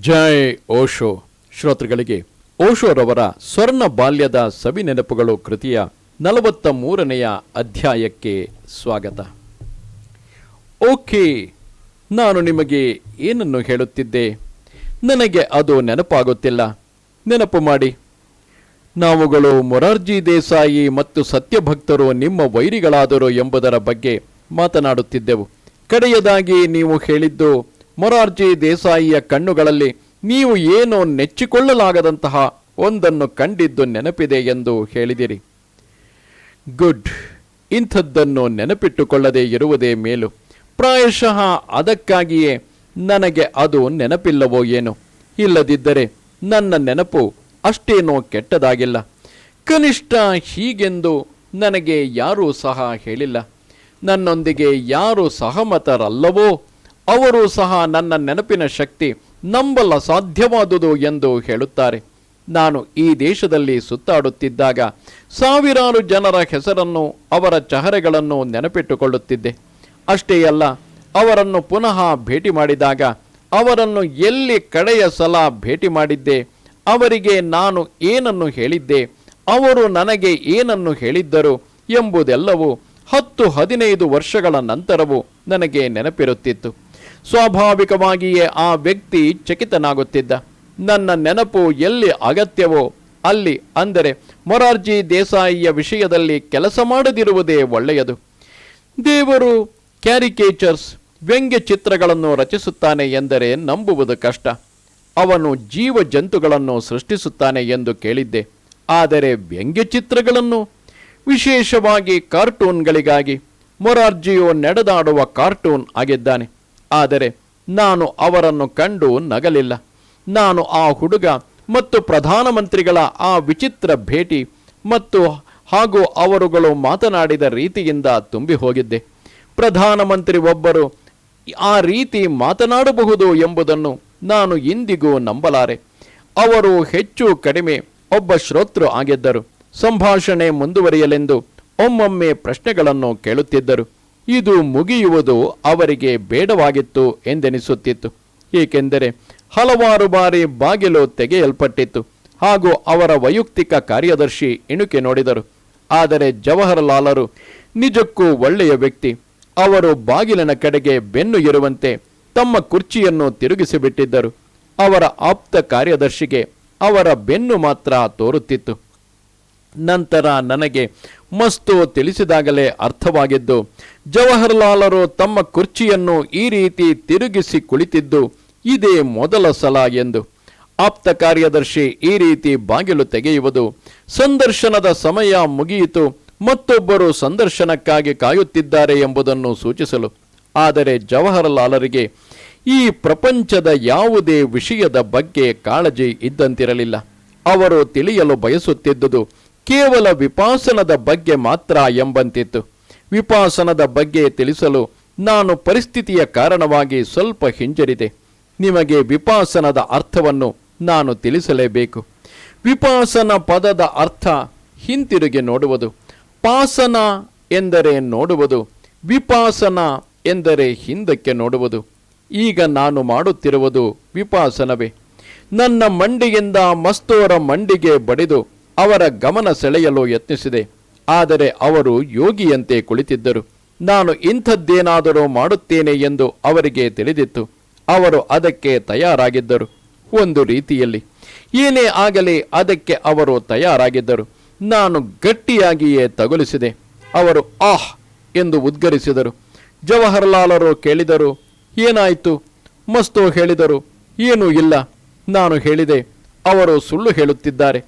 ಜೈ ಓಶೋ. ಶ್ರೋತೃಗಳಿಗೆ, ಓಶೋರವರ ಸ್ವರ್ಣ ಬಾಲ್ಯದ ಸವಿ ನೆನಪುಗಳು ಕೃತಿಯ ನಲವತ್ತ ಮೂರನೆಯ ಅಧ್ಯಾಯಕ್ಕೆ ಸ್ವಾಗತ. ಓಕೆ, ನಾನು ನಿಮಗೆ ಏನನ್ನು ಹೇಳುತ್ತಿದ್ದೆ? ನನಗೆ ಅದು ನೆನಪಾಗುತ್ತಿಲ್ಲ. ನೆನಪು ಮಾಡಿ. ನಾವುಗಳು ಮೊರಾರ್ಜಿ ದೇಸಾಯಿ ಮತ್ತು ಸತ್ಯಭಕ್ತರು ನಿಮ್ಮ ವೈರಿಗಳಾದರು ಎಂಬುದರ ಬಗ್ಗೆ ಮಾತನಾಡುತ್ತಿದ್ದೆವು. ಕಡೆಯದಾಗಿ ನೀವು ಹೇಳಿದ್ದು ಮೊರಾರ್ಜಿ ದೇಸಾಯಿಯ ಕಣ್ಣುಗಳಲ್ಲಿ ನೀವು ಏನೋ ನೆಚ್ಚಿಕೊಳ್ಳಲಾಗದಂತಹ ಒಂದನ್ನು ಕಂಡಿದ್ದು ನೆನಪಿದೆ ಎಂದು ಹೇಳಿದಿರಿ. ಗುಡ್. ಇಂಥದ್ದನ್ನು ನೆನಪಿಟ್ಟುಕೊಳ್ಳದೇ ಇರುವುದೇ ಮೇಲು. ಪ್ರಾಯಶಃ ಅದಕ್ಕಾಗಿಯೇ ನನಗೆ ಅದು ನೆನಪಿಲ್ಲವೋ ಏನೋ? ಇಲ್ಲದಿದ್ದರೆ ನನ್ನ ನೆನಪು ಅಷ್ಟೇನೋ ಕೆಟ್ಟದಾಗಿಲ್ಲ. ಕನಿಷ್ಠ ಹೀಗೆಂದು ನನಗೆ ಯಾರೂ ಸಹ ಹೇಳಿಲ್ಲ. ನನ್ನೊಂದಿಗೆ ಯಾರು ಸಹಮತರಲ್ಲವೋ? ಅವರು ಸಹ ನನ್ನ ನೆನಪಿನ ಶಕ್ತಿ ನಂಬಲ್ಲ ಸಾಧ್ಯವಾದುದು ಎಂದು ಹೇಳುತ್ತಾರೆ. ನಾನು ಈ ದೇಶದಲ್ಲಿ ಸುತ್ತಾಡುತ್ತಿದ್ದಾಗ ಸಾವಿರಾರು ಜನರ ಹೆಸರನ್ನು, ಅವರ ಚಹರೆಗಳನ್ನು ನೆನಪಿಟ್ಟುಕೊಳ್ಳುತ್ತಿದ್ದೆ. ಅಷ್ಟೇ ಅಲ್ಲ, ಅವರನ್ನು ಪುನಃ ಭೇಟಿ ಮಾಡಿದಾಗ ಅವರನ್ನು ಎಲ್ಲಿ ಕಡೆಯ ಸಲ ಭೇಟಿ ಮಾಡಿದ್ದೆ, ಅವರಿಗೆ ನಾನು ಏನನ್ನು ಹೇಳಿದ್ದೆ, ಅವರು ನನಗೆ ಏನನ್ನು ಹೇಳಿದ್ದರು ಎಂಬುದೆಲ್ಲವೂ ಹತ್ತು ಹದಿನೈದು ವರ್ಷಗಳ ನಂತರವೂ ನನಗೆ ನೆನಪಿರುತ್ತಿತ್ತು. ಸ್ವಾಭಾವಿಕವಾಗಿಯೇ ಆ ವ್ಯಕ್ತಿ ಚಕಿತನಾಗುತ್ತಿದ್ದ. ನನ್ನ ನೆನಪು ಎಲ್ಲಿ ಅಗತ್ಯವೋ ಅಲ್ಲಿ ಅಂದರೆ ಮೊರಾರ್ಜಿ ದೇಸಾಯಿಯ ವಿಷಯದಲ್ಲಿ ಕೆಲಸ ಮಾಡದಿರುವುದೇ ಒಳ್ಳೆಯದು. ದೇವರು ಕ್ಯಾರಿಕೇಚರ್ಸ್ ವ್ಯಂಗ್ಯ ಚಿತ್ರಗಳನ್ನು ರಚಿಸುತ್ತಾನೆ ಎಂದರೆ ನಂಬುವುದು ಕಷ್ಟ. ಅವನು ಜೀವ ಜಂತುಗಳನ್ನು ಸೃಷ್ಟಿಸುತ್ತಾನೆ ಎಂದು ಕೇಳಿದ್ದೆ. ಆದರೆ ವ್ಯಂಗ್ಯ ಚಿತ್ರಗಳನ್ನು? ವಿಶೇಷವಾಗಿ ಕಾರ್ಟೂನ್ಗಳಿಗಾಗಿ. ಮೊರಾರ್ಜಿಯು ನಡೆದಾಡುವ ಕಾರ್ಟೂನ್ ಆಗಿದ್ದಾನೆ. ಆದರೆ ನಾನು ಅವರನ್ನು ಕಂಡು ನಗಲಿಲ್ಲ. ನಾನು ಆ ಹುಡುಗ ಮತ್ತು ಪ್ರಧಾನಮಂತ್ರಿಗಳ ಆ ವಿಚಿತ್ರ ಭೇಟಿ ಮತ್ತು ಹಾಗೂ ಅವರುಗಳು ಮಾತನಾಡಿದ ರೀತಿಯಿಂದ ತುಂಬಿ ಹೋಗಿದ್ದೆ. ಪ್ರಧಾನಮಂತ್ರಿ ಒಬ್ಬರು ಆ ರೀತಿ ಮಾತನಾಡಬಹುದು ಎಂಬುದನ್ನು ನಾನು ಇಂದಿಗೂ ನಂಬಲಾರೆ. ಅವರು ಹೆಚ್ಚು ಕಡಿಮೆ ಒಬ್ಬ ಶ್ರೋತೃ ಆಗಿದ್ದರು. ಸಂಭಾಷಣೆ ಮುಂದುವರಿಯಲೆಂದು ಒಮ್ಮೊಮ್ಮೆ ಪ್ರಶ್ನೆಗಳನ್ನು ಕೇಳುತ್ತಿದ್ದರು. ಇದು ಮುಗಿಯುವುದು ಅವರಿಗೆ ಬೇಡವಾಗಿತ್ತು ಎಂದೆನಿಸುತ್ತಿತ್ತು. ಏಕೆಂದರೆ ಹಲವಾರು ಬಾರಿ ಬಾಗಿಲು ತೆಗೆಯಲ್ಪಟ್ಟಿತ್ತು ಹಾಗೂ ಅವರ ವೈಯಕ್ತಿಕ ಕಾರ್ಯದರ್ಶಿ ಇಣುಕೆ ನೋಡಿದರು. ಆದರೆ ಜವಾಹರಲಾಲರು ನಿಜಕ್ಕೂ ಒಳ್ಳೆಯ ವ್ಯಕ್ತಿ. ಅವರು ಬಾಗಿಲಿನ ಕಡೆಗೆ ಬೆನ್ನು ಇರುವಂತೆ ತಮ್ಮ ಕುರ್ಚಿಯನ್ನು ತಿರುಗಿಸಿಬಿಟ್ಟಿದ್ದರು. ಅವರ ಆಪ್ತ ಕಾರ್ಯದರ್ಶಿಗೆ ಅವರ ಬೆನ್ನು ಮಾತ್ರ ತೋರುತ್ತಿತ್ತು. ನಂತರ ನನಗೆ ಮಸ್ತು ತಿಳಿಸಿದಾಗಲೇ ಅರ್ಥವಾಗಿದ್ದು ಜವಾಹರ್ಲಾಲರು ತಮ್ಮ ಕುರ್ಚಿಯನ್ನು ಈ ರೀತಿ ತಿರುಗಿಸಿ ಕುಳಿತಿದ್ದು ಇದೇ ಮೊದಲ ಸಲ ಎಂದು ಆಪ್ತ ಕಾರ್ಯದರ್ಶಿ ಈ ರೀತಿ ಬಾಗಿಲು ತೆಗೆಯುವುದು ಸಂದರ್ಶನದ ಸಮಯ ಮುಗಿಯಿತು ಮತ್ತೊಬ್ಬರು ಸಂದರ್ಶನಕ್ಕಾಗಿ ಕಾಯುತ್ತಿದ್ದಾರೆ ಎಂಬುದನ್ನು ಸೂಚಿಸಲು ಆದರೆ ಜವಾಹರಲಾಲರಿಗೆ ಈ ಪ್ರಪಂಚದ ಯಾವುದೇ ವಿಷಯದ ಬಗ್ಗೆ ಕಾಳಜಿ ಇದ್ದಂತಿರಲಿಲ್ಲ. ಅವರು ತಿಳಿಯಲು ಬಯಸುತ್ತಿದ್ದುದು ಕೇವಲ ವಿಪಾಸನದ ಬಗ್ಗೆ ಮಾತ್ರ ಎಂಬಂತಿತ್ತು. ವಿಪಾಸನದ ಬಗ್ಗೆ ತಿಳಿಸಲು ನಾನು ಪರಿಸ್ಥಿತಿಯ ಕಾರಣವಾಗಿ ಸ್ವಲ್ಪ ಹಿಂಜರಿದೆ. ನಿಮಗೆ ವಿಪಾಸನದ ಅರ್ಥವನ್ನು ನಾನು ತಿಳಿಸಲೇಬೇಕು. ವಿಪಾಸನ ಪದದ ಅರ್ಥ ಹಿಂತಿರುಗಿ ನೋಡುವುದು. ಪಾಸನ ಎಂದರೆ ನೋಡುವುದು. ವಿಪಾಸನ ಎಂದರೆ ಹಿಂದಕ್ಕೆ ನೋಡುವುದು. ಈಗ ನಾನು ಮಾಡುತ್ತಿರುವುದು ವಿಪಾಸನವೇ. ನನ್ನ ಮಂಡಿಯಿಂದ ಮಸ್ತೋರ ಮಂಡಿಗೆ ಬಡಿದು ಅವರ ಗಮನ ಸೆಳೆಯಲು ಯತ್ನಿಸಿದೆ. ಆದರೆ ಅವರು ಯೋಗಿಯಂತೆ ಕುಳಿತಿದ್ದರು. ನಾನು ಇಂಥದ್ದೇನಾದರೂ ಮಾಡುತ್ತೇನೆ ಎಂದು ಅವರಿಗೆ ತಿಳಿದಿತ್ತು. ಅವರು ಅದಕ್ಕೆ ತಯಾರಾಗಿದ್ದರು. ಒಂದು ರೀತಿಯಲ್ಲಿ, ಏನೇ ಆಗಲಿ ಅದಕ್ಕೆ ಅವರು ತಯಾರಾಗಿದ್ದರು. ನಾನು ಗಟ್ಟಿಯಾಗಿಯೇ ತಗುಲಿಸಿದೆ. ಅವರು, ಆಹ್! ಎಂದು ಉದ್ಗರಿಸಿದರು. ಜವಾಹರ್ಲಾಲರು ಕೇಳಿದರು, ಏನಾಯಿತು? ಮಸ್ತು ಹೇಳಿದರು, ಏನೂ ಇಲ್ಲ. ನಾನು ಹೇಳಿದೆ, ಅವರು ಸುಳ್ಳು ಹೇಳುತ್ತಿದ್ದಾರೆ.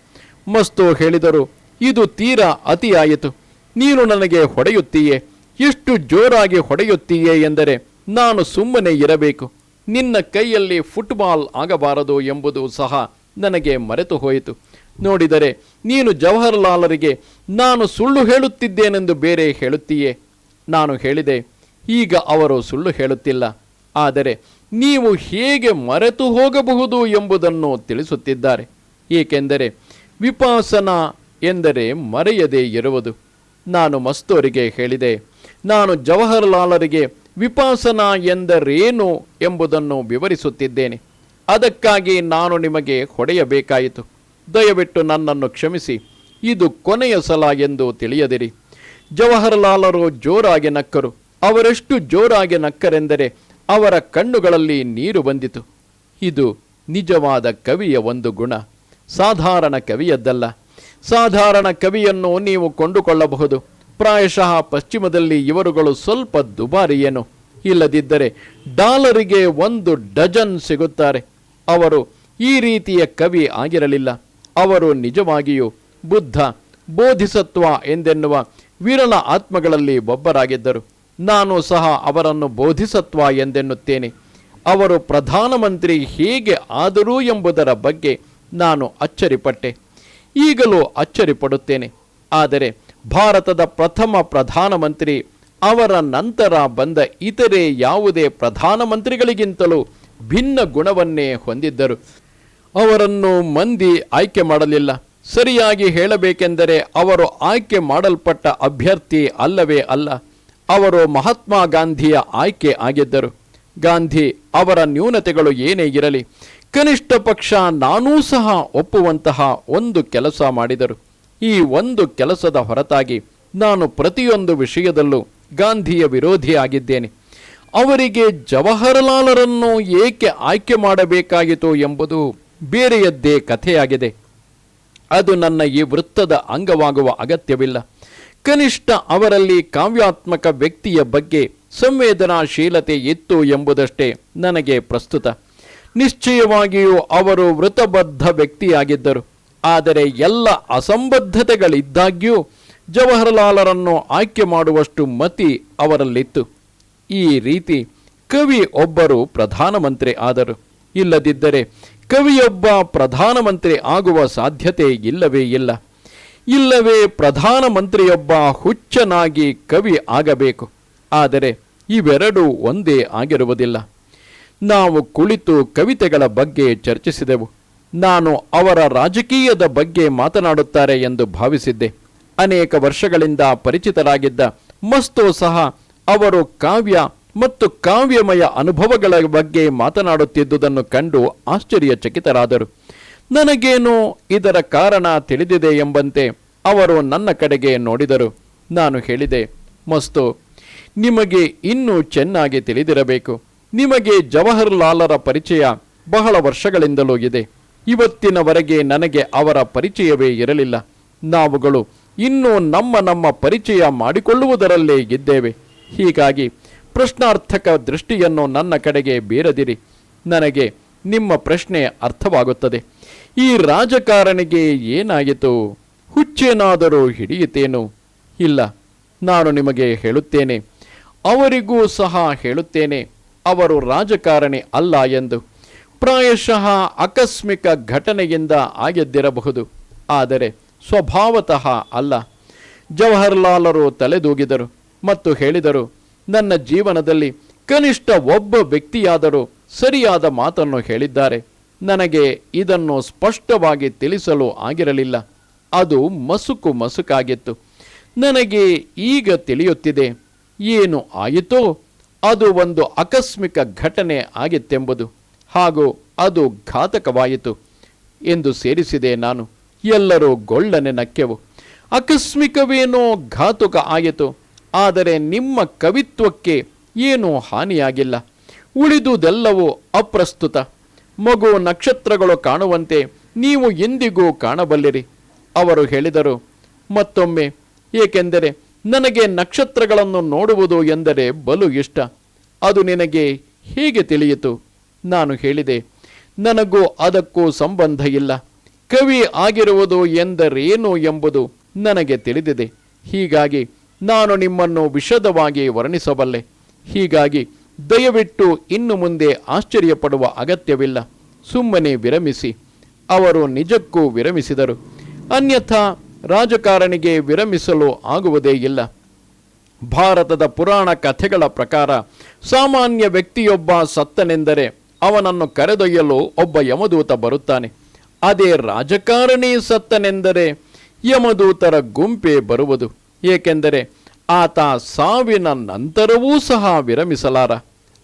ಮಸ್ತು ಹೇಳಿದರು ಇದು ತೀರಾ ಅತಿಯಾಯಿತು. ನೀನು ನನಗೆ ಹೊಡೆಯುತ್ತೀಯೇ. ಎಷ್ಟು ಜೋರಾಗಿ ಹೊಡೆಯುತ್ತೀಯೇ ಎಂದರೆ ನಾನು ಸುಮ್ಮನೆ ಇರಬೇಕು. ನಿನ್ನ ಕೈಯಲ್ಲಿ ಫುಟ್ಬಾಲ್ ಆಗಬಾರದು ಎಂಬುದು ಸಹ ನನಗೆ ಮರೆತು ಹೋಯಿತು. ನೋಡಿದರೆ ನೀನು ಜವಾಹರ್ಲಾಲರಿಗೆ, ನಾನು ಸುಳ್ಳು ಹೇಳುತ್ತಿದ್ದೇನೆಂದು ಬೇರೆ ಹೇಳುತ್ತೀಯೇ. ನಾನು ಹೇಳಿದೆ, ಈಗ ಅವರು ಸುಳ್ಳು ಹೇಳುತ್ತಿಲ್ಲ. ಆದರೆ ನೀವು ಹೇಗೆ ಮರೆತು ಹೋಗಬಹುದು ಎಂಬುದನ್ನು ತಿಳಿಸುತ್ತಿದ್ದಾರೆ. ಏಕೆಂದರೆ ವಿಪಾಸನ ಎಂದರೆ ಮರೆಯದೇ ಇರುವುದು. ನಾನು ಮಸ್ತೋರಿಗೆ ಹೇಳಿದೆ, ನಾನು ಜವಾಹರ್ಲಾಲರಿಗೆ ವಿಪಾಸನ ಎಂದರೇನು ಎಂಬುದನ್ನು ವಿವರಿಸುತ್ತಿದ್ದೇನೆ. ಅದಕ್ಕಾಗಿ ನಾನು ನಿಮಗೆ ಹೊಡೆಯಬೇಕಾಯಿತು. ದಯವಿಟ್ಟು ನನ್ನನ್ನು ಕ್ಷಮಿಸಿ. ಇದು ಕೊನೆಯ ಸಲ ಎಂದು ತಿಳಿಯದಿರಿ. ಜವಾಹರಲಾಲರು ಜೋರಾಗಿ ನಕ್ಕರು. ಅವರೆಷ್ಟು ಜೋರಾಗಿ ನಕ್ಕರೆಂದರೆ ಅವರ ಕಣ್ಣುಗಳಲ್ಲಿ ನೀರು ಬಂದಿತು. ಇದು ನಿಜವಾದ ಕವಿಯ ಒಂದು ಗುಣ. ಸಾಧಾರಣ ಕವಿಯದ್ದಲ್ಲ. ಸಾಧಾರಣ ಕವಿಯನ್ನು ನೀವು ಕೊಂಡುಕೊಳ್ಳಬಹುದು. ಪ್ರಾಯಶಃ ಪಶ್ಚಿಮದಲ್ಲಿ ಇವರುಗಳು ಸ್ವಲ್ಪ ದುಬಾರಿಯೇನು? ಇಲ್ಲದಿದ್ದರೆ ಡಾಲರಿಗೆ ಒಂದು ಡಜನ್ ಸಿಗುತ್ತಾರೆ. ಅವರು ಈ ರೀತಿಯ ಕವಿ ಆಗಿರಲಿಲ್ಲ. ಅವರು ನಿಜವಾಗಿಯೂ ಬುದ್ಧ, ಬೋಧಿಸತ್ವ ಎಂದೆನ್ನುವ ವಿರಳ ಆತ್ಮಗಳಲ್ಲಿ ಒಬ್ಬರಾಗಿದ್ದರು. ನಾನು ಸಹ ಅವರನ್ನು ಬೋಧಿಸತ್ವ ಎಂದೆನ್ನುತ್ತೇನೆ. ಅವರು ಪ್ರಧಾನಮಂತ್ರಿ ಹೇಗೆ ಆದರೂ ಎಂಬುದರ ಬಗ್ಗೆ ನಾನು ಅಚ್ಚರಿಪಟ್ಟೆ. ಈಗಲೂ ಅಚ್ಚರಿಪಡುತ್ತೇನೆ. ಆದರೆ ಭಾರತದ ಪ್ರಥಮ ಪ್ರಧಾನಮಂತ್ರಿ ಅವರ ನಂತರ ಬಂದ ಇತರೆ ಯಾವುದೇ ಪ್ರಧಾನಮಂತ್ರಿಗಳಿಗಿಂತಲೂ ಭಿನ್ನ ಗುಣವನ್ನೇ ಹೊಂದಿದ್ದರು. ಅವರನ್ನು ಮಂದಿ ಆಯ್ಕೆ ಮಾಡಲಿಲ್ಲ. ಸರಿಯಾಗಿ ಹೇಳಬೇಕೆಂದರೆ ಅವರು ಆಯ್ಕೆ ಮಾಡಲ್ಪಟ್ಟ ಅಭ್ಯರ್ಥಿ ಅಲ್ಲವೇ ಅಲ್ಲ, ಅವರು ಮಹಾತ್ಮ ಗಾಂಧಿಯ ಆಯ್ಕೆ ಆಗಿದ್ದರು. ಗಾಂಧಿ ಅವರ ನ್ಯೂನತೆಗಳು ಏನೇ ಇರಲಿ ಕನಿಷ್ಠ ಪಕ್ಷ ನಾನೂ ಸಹ ಒಪ್ಪುವಂತಹ ಒಂದು ಕೆಲಸ ಮಾಡಿದರು. ಈ ಒಂದು ಕೆಲಸದ ಹೊರತಾಗಿ ನಾನು ಪ್ರತಿಯೊಂದು ವಿಷಯದಲ್ಲೂ ಗಾಂಧಿಯ ವಿರೋಧಿಯಾಗಿದ್ದೇನೆ. ಅವರಿಗೆ ಜವಾಹರಲಾಲರನ್ನು ಏಕೆ ಆಯ್ಕೆ ಮಾಡಬೇಕಾಯಿತು ಎಂಬುದು ಬೇರೆಯದ್ದೇ ಕಥೆಯಾಗಿದೆ. ಅದು ನನ್ನ ಈ ವೃತ್ತದ ಅಂಗವಾಗುವ ಅಗತ್ಯವಿಲ್ಲ. ಕನಿಷ್ಠ ಅವರಲ್ಲಿ ಕಾವ್ಯಾತ್ಮಕ ವ್ಯಕ್ತಿಯ ಬಗ್ಗೆ ಸಂವೇದನಾಶೀಲತೆ ಇತ್ತು ಎಂಬುದಷ್ಟೇ ನನಗೆ ಪ್ರಸ್ತುತ. ನಿಶ್ಚಯವಾಗಿಯೂ ಅವರು ವೃತಬದ್ಧ ವ್ಯಕ್ತಿಯಾಗಿದ್ದರು. ಆದರೆ ಎಲ್ಲ ಅಸಂಬದ್ಧತೆಗಳಿದ್ದಾಗ್ಯೂ ಜವಾಹರಲಾಲರನ್ನು ಆಯ್ಕೆ ಮಾಡುವಷ್ಟು ಮತಿ ಅವರಲ್ಲಿತ್ತು. ಈ ರೀತಿ ಕವಿ ಒಬ್ಬರು ಪ್ರಧಾನಮಂತ್ರಿ ಆದರು. ಇಲ್ಲದಿದ್ದರೆ ಕವಿಯೊಬ್ಬ ಪ್ರಧಾನಮಂತ್ರಿ ಆಗುವ ಸಾಧ್ಯತೆ ಇಲ್ಲವೇ ಇಲ್ಲ. ಇಲ್ಲವೇ ಪ್ರಧಾನಮಂತ್ರಿಯೊಬ್ಬ ಹುಚ್ಚನಾಗಿ ಕವಿ ಆಗಬೇಕು. ಆದರೆ ಇವೆರಡೂ ಒಂದೇ ಆಗಿರುವುದಿಲ್ಲ. ನಾವು ಕುಳಿತು ಕವಿತೆಗಳ ಬಗ್ಗೆ ಚರ್ಚಿಸಿದೆವು. ನಾನು ಅವರ ರಾಜಕೀಯದ ಬಗ್ಗೆ ಮಾತನಾಡುತ್ತಾರೆ ಎಂದು ಭಾವಿಸಿದ್ದೆ. ಅನೇಕ ವರ್ಷಗಳಿಂದ ಪರಿಚಿತರಾಗಿದ್ದ ಮಸ್ತೋ ಸಹ ಅವರು ಕಾವ್ಯ ಮತ್ತು ಕಾವ್ಯಮಯ ಅನುಭವಗಳ ಬಗ್ಗೆ ಮಾತನಾಡುತ್ತಿದ್ದುದನ್ನು ಕಂಡು ಆಶ್ಚರ್ಯಚಕಿತರಾದರು. ನನಗೇನು ಇದರ ಕಾರಣ ತಿಳಿದಿದೆ ಎಂಬಂತೆ ಅವರು ನನ್ನ ಕಡೆಗೆ ನೋಡಿದರು. ನಾನು ಹೇಳಿದೆ, ಮಸ್ತು, ನಿಮಗೆ ಇನ್ನೂ ಚೆನ್ನಾಗಿ ತಿಳಿದಿರಬೇಕು. ನಿಮಗೆ ಜವಾಹರ್ಲಾಲರ ಪರಿಚಯ ಬಹಳ ವರ್ಷಗಳಿಂದಲೂ ಇದೆ. ಇವತ್ತಿನವರೆಗೆ ನನಗೆ ಅವರ ಪರಿಚಯವೇ ಇರಲಿಲ್ಲ. ನಾವುಗಳು ಇನ್ನೂ ನಮ್ಮ ನಮ್ಮ ಪರಿಚಯ ಮಾಡಿಕೊಳ್ಳುವುದರಲ್ಲೇ ಇದ್ದೇವೆ. ಹೀಗಾಗಿ ಪ್ರಶ್ನಾರ್ಥಕ ದೃಷ್ಟಿಯನ್ನು ನನ್ನ ಕಡೆಗೆ ಬೀರದಿರಿ. ನನಗೆ ನಿಮ್ಮ ಪ್ರಶ್ನೆ ಅರ್ಥವಾಗುತ್ತದೆ. ಈ ರಾಜಕಾರಣಿಗೆ ಏನಾಯಿತು? ಹುಚ್ಚೇನಾದರೂ ಹಿಡಿಯಿತೇನು ಇಲ್ಲ, ನಾನು ನಿಮಗೆ ಹೇಳುತ್ತೇನೆ. ಅವರಿಗೂ ಸಹ ಹೇಳುತ್ತೇನೆ. ಅವರು ರಾಜಕಾರಣಿ ಅಲ್ಲ ಎಂದು. ಪ್ರಾಯಶಃ ಆಕಸ್ಮಿಕ ಘಟನೆಯಿಂದ ಆಗಿದ್ದಿರಬಹುದು. ಆದರೆ ಸ್ವಭಾವತಃ ಅಲ್ಲ. ಜವಾಹರ್ಲಾಲರು ತಲೆದೂಗಿದರು ಮತ್ತು ಹೇಳಿದರು, ನನ್ನ ಜೀವನದಲ್ಲಿ ಕನಿಷ್ಠ ಒಬ್ಬ ವ್ಯಕ್ತಿಯಾದರೂ ಸರಿಯಾದ ಮಾತನ್ನು ಹೇಳಿದ್ದಾರೆ. ನನಗೆ ಇದನ್ನು ಸ್ಪಷ್ಟವಾಗಿ ತಿಳಿಸಲು ಆಗಿರಲಿಲ್ಲ. ಅದು ಮಸುಕು ಮಸುಕಾಗಿತ್ತು. ನನಗೆ ಈಗ ತಿಳಿಯುತ್ತಿದೆ. ಏನು ಆಯಿತೋ? ಅದು ಒಂದು ಆಕಸ್ಮಿಕ ಘಟನೆ ಆಗಿತ್ತೆಂಬುದು ಹಾಗೂ ಅದು ಘಾತಕವಾಯಿತು ಎಂದು ಸೇರಿಸಿದೆ ನಾನು. ಎಲ್ಲರೂ ಗೊಳ್ಳನೆ ನಕ್ಕೆವು. ಆಕಸ್ಮಿಕವೇನೋ ಘಾತುಕ ಆಯಿತು, ಆದರೆ ನಿಮ್ಮ ಕವಿತ್ವಕ್ಕೆ ಏನೂ ಹಾನಿಯಾಗಿಲ್ಲ. ಉಳಿದುದೆಲ್ಲವೂ ಅಪ್ರಸ್ತುತ. ಮಗು ನಕ್ಷತ್ರಗಳು ಕಾಣುವಂತೆ ನೀವು ಎಂದಿಗೂ ಕಾಣಬಲ್ಲಿರಿ, ಅವರು ಹೇಳಿದರು. ಮತ್ತೊಮ್ಮೆ, ಏಕೆಂದರೆ ನನಗೆ ನಕ್ಷತ್ರಗಳನ್ನು ನೋಡುವುದು ಎಂದರೆ ಬಲು ಇಷ್ಟ. ಅದು ನಿನಗೆ ಹೇಗೆ ತಿಳಿಯಿತು? ನಾನು ಹೇಳಿದೆ, ನನಗೂ ಅದಕ್ಕೂ ಸಂಬಂಧ ಇಲ್ಲ. ಕವಿ ಆಗಿರುವುದು ಎಂದರೇನು ಎಂಬುದು ನನಗೆ ತಿಳಿದಿದೆ. ಹೀಗಾಗಿ ನಾನು ನಿಮ್ಮನ್ನು ವಿಷದವಾಗಿ ವರ್ಣಿಸಬಲ್ಲೆ. ಹೀಗಾಗಿ ದಯವಿಟ್ಟು ಇನ್ನು ಮುಂದೆ ಆಶ್ಚರ್ಯಪಡುವ ಅಗತ್ಯವಿಲ್ಲ. ಸುಮ್ಮನೆ ವಿರಮಿಸಿ. ಅವರು ನಿಜಕ್ಕೂ ವಿರಮಿಸಿದರು. ಅನ್ಯಥಾ ರಾಜಕಾರಣಿಗೆ ವಿರಮಿಸಲು ಆಗುವುದೇ ಇಲ್ಲ. ಭಾರತದ ಪುರಾಣ ಕಥೆಗಳ ಪ್ರಕಾರ ಸಾಮಾನ್ಯ ವ್ಯಕ್ತಿಯೊಬ್ಬ ಸತ್ತನೆಂದರೆ ಅವನನ್ನು ಕರೆದೊಯ್ಯಲು ಒಬ್ಬ ಯಮದೂತ ಬರುತ್ತಾನೆ. ಅದೇ ರಾಜಕಾರಣಿ ಸತ್ತನೆಂದರೆ ಯಮದೂತರ ಗುಂಪೇ ಬರುವುದು. ಏಕೆಂದರೆ ಆತ ಸಾವಿನ ನಂತರವೂ ಸಹ ವಿರಮಿಸಲಾರ.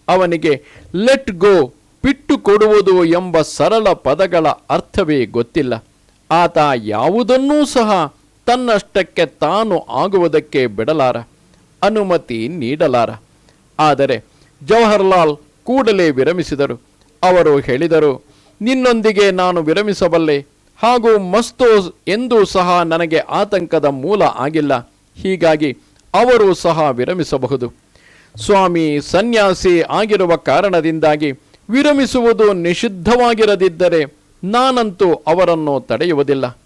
ಅವನಿಗೆ ಲೆಟ್ ಗೋ ಬಿಟ್ಟು ಕೊಡುವುದು ಎಂಬ ಸರಳ ಪದಗಳ ಅರ್ಥವೇ ಗೊತ್ತಿಲ್ಲ. ಆತ ಯಾವುದನ್ನೂ ಸಹ ತನ್ನಷ್ಟಕ್ಕೆ ತಾನು ಆಗುವುದಕ್ಕೆ ಬಿಡಲಾರ, ಅನುಮತಿ ನೀಡಲಾರ. ಆದರೆ ಜವಾಹರ್ಲಾಲ್ ಕೂಡಲೇ ವಿರಮಿಸಿದರು. ಅವರು ಹೇಳಿದರು, ನಿನ್ನೊಂದಿಗೆ ನಾನು ವಿರಮಿಸಬಲ್ಲೆ, ಹಾಗೂ ಮಸ್ತೋಸ್ ಎಂದೂ ಸಹ ನನಗೆ ಆತಂಕದ ಮೂಲ ಆಗಿಲ್ಲ, ಹೀಗಾಗಿ ಅವರು ಸಹ ವಿರಮಿಸಬಹುದು. ಸ್ವಾಮಿ ಸನ್ಯಾಸಿ ಆಗಿರುವ ಕಾರಣದಿಂದಾಗಿ ವಿರಮಿಸುವುದು ನಿಷಿದ್ಧವಾಗಿರದಿದ್ದರೆ ನಾನಂತೂ ಅವರನ್ನು ತಡೆಯುವುದಿಲ್ಲ.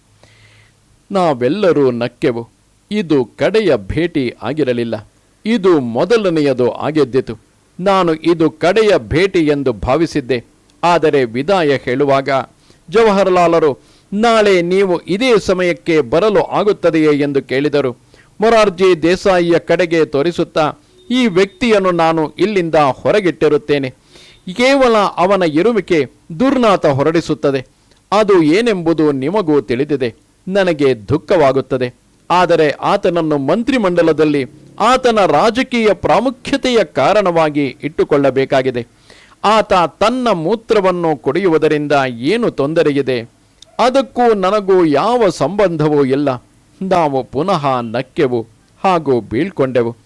ನಾವೆಲ್ಲರೂ ನಕ್ಕೆವು. ಇದು ಕಡೆಯ ಭೇಟಿ ಆಗಿರಲಿಲ್ಲ. ಇದು ಮೊದಲನೆಯದು ಆಗಿದ್ದಿತು. ನಾನು ಇದು ಕಡೆಯ ಭೇಟಿ ಎಂದು ಭಾವಿಸಿದ್ದೆ. ಆದರೆ ವಿದಾಯ ಹೇಳುವಾಗ, ಜವಾಹರ್ಲಾಲರು, ನಾಳೆ ನೀವು ಇದೇ ಸಮಯಕ್ಕೆ ಬರಲು ಆಗುತ್ತದೆಯೇ ಎಂದು ಕೇಳಿದರು. ಮೊರಾರ್ಜಿ ದೇಸಾಯಿಯ ಕಡೆಗೆ ತೋರಿಸುತ್ತಾ, ಈ ವ್ಯಕ್ತಿಯನ್ನು ನಾನು ಇಲ್ಲಿಂದ ಹೊರಗಿಟ್ಟಿರುತ್ತೇನೆ. ಕೇವಲ ಅವನ ಇರುವಿಕೆ ದುರ್ನಾತ ಹೊರಡಿಸುತ್ತದೆ. ಅದು ಏನೆಂಬುದು ನಿಮಗೂ ತಿಳಿದಿದೆ. ನನಗೆ ದುಃಖವಾಗುತ್ತದೆ. ಆದರೆ ಆತನನ್ನು ಮಂತ್ರಿಮಂಡಲದಲ್ಲಿ ಆತನ ರಾಜಕೀಯ ಪ್ರಾಮುಖ್ಯತೆಯ ಕಾರಣವಾಗಿ ಇಟ್ಟುಕೊಳ್ಳಬೇಕಾಗಿದೆ. ಆತ ತನ್ನ ಮೂತ್ರವನ್ನು ಕುಡಿಯುವುದರಿಂದ ಏನು ತೊಂದರೆಯಿದೆ? ಅದಕ್ಕೂ ನನಗೂ ಯಾವ ಸಂಬಂಧವೂ ಇಲ್ಲ. ನಾವು ಪುನಃ ನಕ್ಕೆವು ಹಾಗೂ ಬೀಳ್ಕೊಂಡೆವು.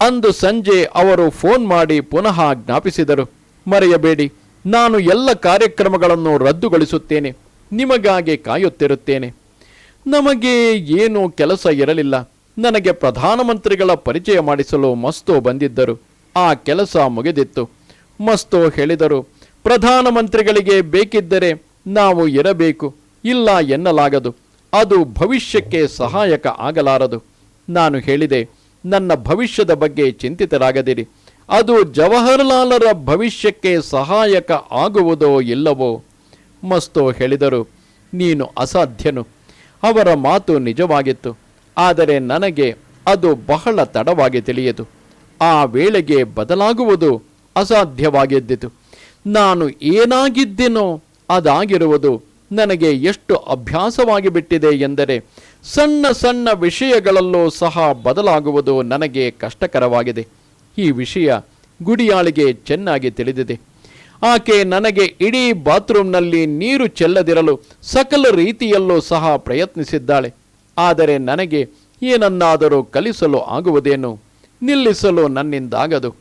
ಅಂದು ಸಂಜೆ ಅವರು ಫೋನ್ ಮಾಡಿ ಪುನಃ ಜ್ಞಾಪಿಸಿದರು. ಮರೆಯಬೇಡಿ. ನಾನು ಎಲ್ಲ ಕಾರ್ಯಕ್ರಮಗಳನ್ನು ರದ್ದುಗೊಳಿಸುತ್ತೇನೆ. ನಿಮಗಾಗಿ ಕಾಯುತ್ತಿರುತ್ತೇನೆ. ನಮಗೆ ಏನೂ ಕೆಲಸ ಇರಲಿಲ್ಲ. ನನಗೆ ಪ್ರಧಾನಮಂತ್ರಿಗಳ ಪರಿಚಯ ಮಾಡಿಸಲು ಮಸ್ತು ಬಂದಿದ್ದರು. ಆ ಕೆಲಸ ಮುಗಿದಿತ್ತು. ಮಸ್ತು ಹೇಳಿದರು, ಪ್ರಧಾನಮಂತ್ರಿಗಳಿಗೆ ಬೇಕಿದ್ದರೆ ನಾವು ಇರಬೇಕು. ಇಲ್ಲ ಎನ್ನಲಾಗದು. ಅದು ಭವಿಷ್ಯಕ್ಕೆ ಸಹಾಯಕ ಆಗಲಾರದು. ನಾನು ಹೇಳಿದೆ, ನನ್ನ ಭವಿಷ್ಯದ ಬಗ್ಗೆ ಚಿಂತಿತರಾಗದಿರಿ. ಅದು ಜವಾಹರ್ಲಾಲರ ಭವಿಷ್ಯಕ್ಕೆ ಸಹಾಯಕ ಆಗುವುದೋ ಇಲ್ಲವೋ? ಮಸ್ತೋ ಹೇಳಿದರು, ನೀನು ಅಸಾಧ್ಯನು. ಅವರ ಮಾತು ನಿಜವಾಗಿತ್ತು, ಆದರೆ ನನಗೆ ಅದು ಬಹಳ ತಡವಾಗಿ ತಿಳಿಯಿತು. ಆ ವೇಳೆಗೆ ಬದಲಾಗುವುದು ಅಸಾಧ್ಯವಾಗಿದ್ದಿತು. ನಾನು ಏನಾಗಿದ್ದೆನೋ ಅದಾಗಿರುವುದು ನನಗೆ ಎಷ್ಟು ಅಭ್ಯಾಸವಾಗಿ ಬಿಟ್ಟಿದೆ ಎಂದರೆ, ಸಣ್ಣ ಸಣ್ಣ ವಿಷಯಗಳಲ್ಲೂ ಸಹ ಬದಲಾಗುವುದು ನನಗೆ ಕಷ್ಟಕರವಾಗಿದೆ. ಈ ವಿಷಯ ಗುಡಿಯಾಳಿಗೆ ಚೆನ್ನಾಗಿ ತಿಳಿದಿದೆ. ಆಕೆ ನನಗೆ ಇಡೀ ಬಾತ್ರೂಮ್ನಲ್ಲಿ ನೀರು ಚೆಲ್ಲದಿರಲು ಸಕಲ ರೀತಿಯಲ್ಲೂ ಸಹ ಪ್ರಯತ್ನಿಸಿದ್ದಾಳೆ. ಆದರೆ ನನಗೆ ಏನನ್ನಾದರೂ ಕಲಿಸಲು ಆಗುವುದೇನು? ನಿಲ್ಲಿಸಲು ನನ್ನಿಂದಾಗದು.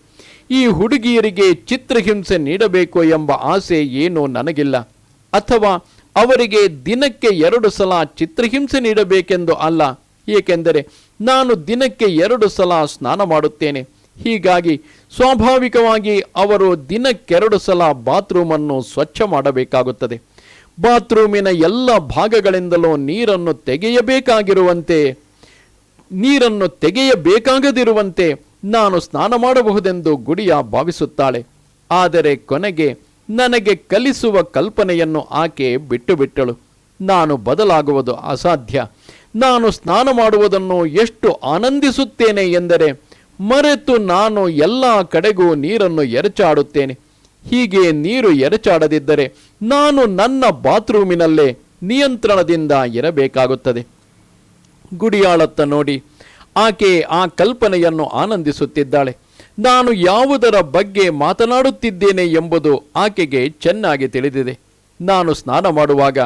ಈ ಹುಡುಗಿಯರಿಗೆ ಚಿತ್ರಹಿಂಸೆ ನೀಡಬೇಕು ಎಂಬ ಆಸೆ ಏನೂ ನನಗಿಲ್ಲ. ಅಥವಾ ಅವರಿಗೆ ದಿನಕ್ಕೆ ಎರಡು ಸಲ ಚಿತ್ರಹಿಂಸೆ ನೀಡಬೇಕೆಂದು ಅಲ್ಲ. ಏಕೆಂದರೆ ನಾನು ದಿನಕ್ಕೆ ಎರಡು ಸಲ ಸ್ನಾನ ಮಾಡುತ್ತೇನೆ. ಹೀಗಾಗಿ ಸ್ವಾಭಾವಿಕವಾಗಿ ಅವರು ದಿನಕ್ಕೆರಡು ಸಲ ಬಾತ್ರೂಮನ್ನು ಸ್ವಚ್ಛ ಮಾಡಬೇಕಾಗುತ್ತದೆ. ಬಾತ್ರೂಮಿನ ಎಲ್ಲ ಭಾಗಗಳಿಂದಲೂ ನೀರನ್ನು ತೆಗೆಯಬೇಕಾಗಿರುವಂತೆ, ನೀರನ್ನು ತೆಗೆಯಬೇಕಾಗದಿರುವಂತೆ ನಾನು ಸ್ನಾನ ಮಾಡಬಹುದೆಂದು ಗುಡಿಯ ಭಾವಿಸುತ್ತಾಳೆ. ಆದರೆ ಕೊನೆಗೆ ನನಗೆ ಕಲಿಸುವ ಕಲ್ಪನೆಯನ್ನು ಆಕೆ ಬಿಟ್ಟು ಬಿಟ್ಟಳು ನಾನು ಬದಲಾಗುವುದು ಅಸಾಧ್ಯ. ನಾನು ಸ್ನಾನ ಮಾಡುವುದನ್ನು ಎಷ್ಟು ಆನಂದಿಸುತ್ತೇನೆ ಎಂದರೆ ಮರೆತು ನಾನು ಎಲ್ಲ ಕಡೆಗೂ ನೀರನ್ನು ಎರಚಾಡುತ್ತೇನೆ. ಹೀಗೆ ನೀರು ಎರಚಾಡದಿದ್ದರೆ ನಾನು ನನ್ನ ಬಾತ್ರೂಮಿನಲ್ಲೇ ನಿಯಂತ್ರಣದಿಂದ ಇರಬೇಕಾಗುತ್ತದೆ. ಗುಡಿಯಾಳತ್ತ ನೋಡಿ, ಆಕೆ ಆ ಕಲ್ಪನೆಯನ್ನು ಆನಂದಿಸುತ್ತಿದ್ದಾಳೆ. ನಾನು ಯಾವುದರ ಬಗ್ಗೆ ಮಾತನಾಡುತ್ತಿದ್ದೇನೆ ಎಂಬುದು ಆಕೆಗೆ ಚೆನ್ನಾಗಿ ತಿಳಿದಿದೆ. ನಾನು ಸ್ನಾನ ಮಾಡುವಾಗ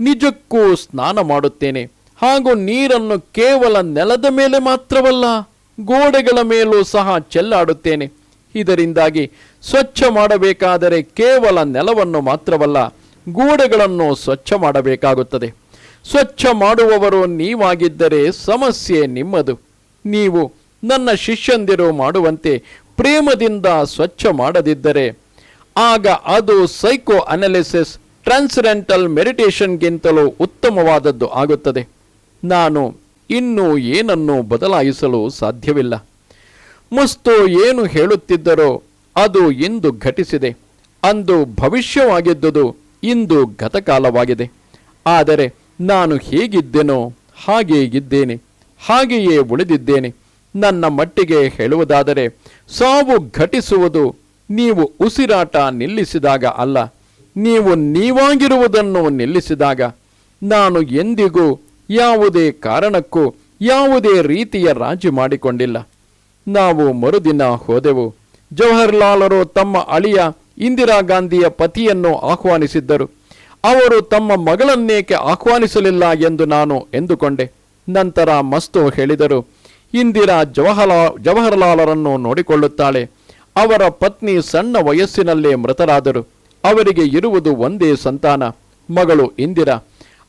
ನಿಜಕ್ಕೂ ಸ್ನಾನ ಮಾಡುತ್ತೇನೆ. ಹಾಗೂ ನೀರನ್ನು ಕೇವಲ ನೆಲದ ಮೇಲೆ ಮಾತ್ರವಲ್ಲ ಗೋಡೆಗಳ ಮೇಲೂ ಸಹ ಚೆಲ್ಲಾಡುತ್ತೇನೆ. ಇದರಿಂದಾಗಿ ಸ್ವಚ್ಛ ಮಾಡಬೇಕಾದರೆ ಕೇವಲ ನೆಲವನ್ನು ಮಾತ್ರವಲ್ಲ, ಗೋಡೆಗಳನ್ನು ಸ್ವಚ್ಛ ಮಾಡಬೇಕಾಗುತ್ತದೆ. ಸ್ವಚ್ಛ ಮಾಡುವವರು ನೀವಾಗಿದ್ದರೆ ಸಮಸ್ಯೆ ನಿಮ್ಮದು. ನೀವು ನನ್ನ ಶಿಷ್ಯಂದಿರು ಮಾಡುವಂತೆ ಪ್ರೇಮದಿಂದ ಸ್ವಚ್ಛ ಮಾಡದಿದ್ದರೆ, ಆಗ ಅದು ಸೈಕೋ ಅನಾಲಿಸಿಸ್ ಟ್ರಾನ್ಸಿಡೆಂಟಲ್ ಮೆಡಿಟೇಷನ್ಗಿಂತಲೂ ಉತ್ತಮವಾದದ್ದು ಆಗುತ್ತದೆ. ನಾನು ಇನ್ನೂ ಏನನ್ನು ಬದಲಾಯಿಸಲು ಸಾಧ್ಯವಿಲ್ಲ. ಮಸ್ತು ಏನು ಹೇಳುತ್ತಿದ್ದರೋ ಅದು ಇಂದು ಘಟಿಸಿದೆ. ಅಂದು ಭವಿಷ್ಯವಾಗಿದ್ದುದು ಇಂದು ಗತಕಾಲವಾಗಿದೆ. ಆದರೆ ನಾನು ಹೇಗಿದ್ದೆನೋ ಹಾಗೇ ಇದ್ದೇನೆ. ಹಾಗೆಯೇ ಉಳಿದಿದ್ದೇನೆ. ನನ್ನ ಮಟ್ಟಿಗೆ ಹೇಳುವುದಾದರೆ ಸಾವು ಘಟಿಸುವುದು ನೀವು ಉಸಿರಾಟ ನಿಲ್ಲಿಸಿದಾಗ ಅಲ್ಲ. ನೀವು ನೀವಾಗಿರುವುದನ್ನು ನಿಲ್ಲಿಸಿದಾಗ ನಾನು ಎಂದಿಗೂ ಯಾವುದೇ ಕಾರಣಕ್ಕೂ, ಯಾವುದೇ ರೀತಿಯ ರಾಜಿ ಮಾಡಿಕೊಂಡಿಲ್ಲ. ನಾವು ಮರುದಿನ ಹೋದೆವು. ಜವಾಹರ್ಲಾಲರು ತಮ್ಮ ಅಳಿಯ ಇಂದಿರಾ ಗಾಂಧಿಯ ಪತಿಯನ್ನು ಆಹ್ವಾನಿಸಿದ್ದರು. ಅವರು ತಮ್ಮ ಮಗಳನ್ನೇಕೆ ಆಹ್ವಾನಿಸಲಿಲ್ಲ ಎಂದು ನಾನು ಎಂದುಕೊಂಡೆ. ನಂತರ ಮಸ್ತು ಹೇಳಿದರು, ಇಂದಿರಾ ಜವಾಹರ್ಲಾ ಅವರನ್ನು ನೋಡಿಕೊಳ್ಳುತ್ತಾಳೆ. ಅವರ ಪತ್ನಿ ಸಣ್ಣ ವಯಸ್ಸಿನಲ್ಲೇ ಮೃತರಾದರು. ಅವರಿಗೆ ಇರುವುದು ಒಂದೇ ಸಂತಾನ. ಮಗಳು ಇಂದಿರಾ